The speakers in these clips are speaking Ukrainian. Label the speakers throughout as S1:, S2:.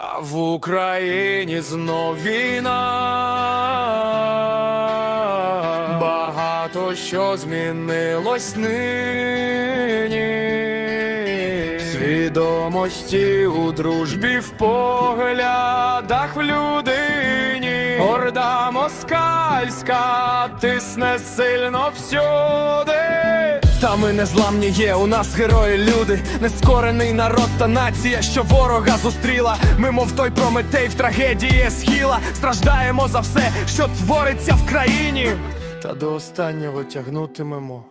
S1: А в Україні знов війна. Багато що змінилось нині. Свідомості у дружбі в поглядах в людині. Орда москальська тисне сильно всюди. Та ми незламні є, у нас герої люди, нескорений народ та нація, що ворога зустріла. Ми, мов той прометей в трагедії схіла, страждаємо за все, що твориться в країні. Та до останнього тягнутимемо.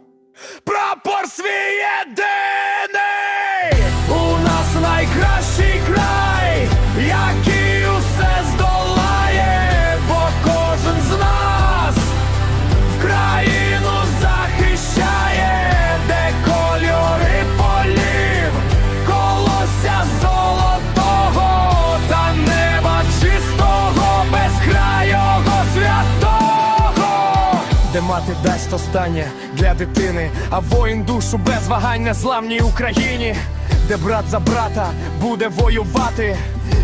S1: Прапор свій єдиний! Мати дасть останнє для дитини, а воїн душу без вагань незламній Україні, де брат за брата буде воювати.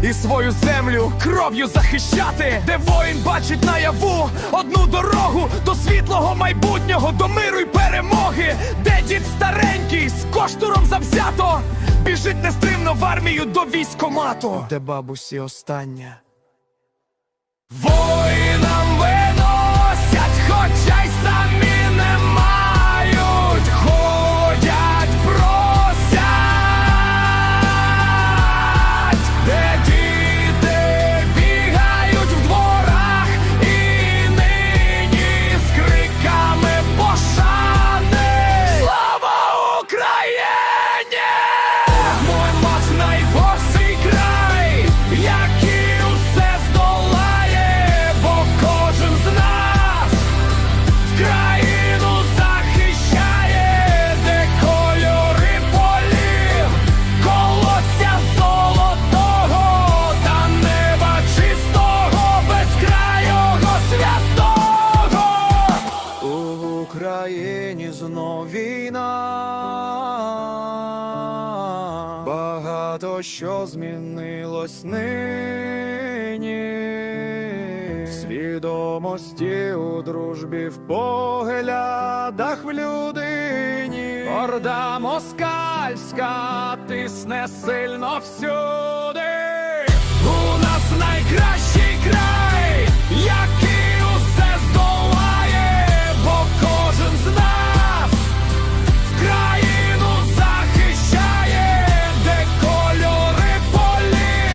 S1: І свою землю кров'ю захищати, де воїн бачить наяву одну дорогу до світлого майбутнього, до миру й перемоги, де дід старенький з коштуром завзято біжить нестримно в армію до військомату, де бабусі остання. Воїнам виносять, Багато що змінилось нині в свідомості у дружбі в поглядах в людині. Орда москальська тисне сильно всюди. У нас найкращий край.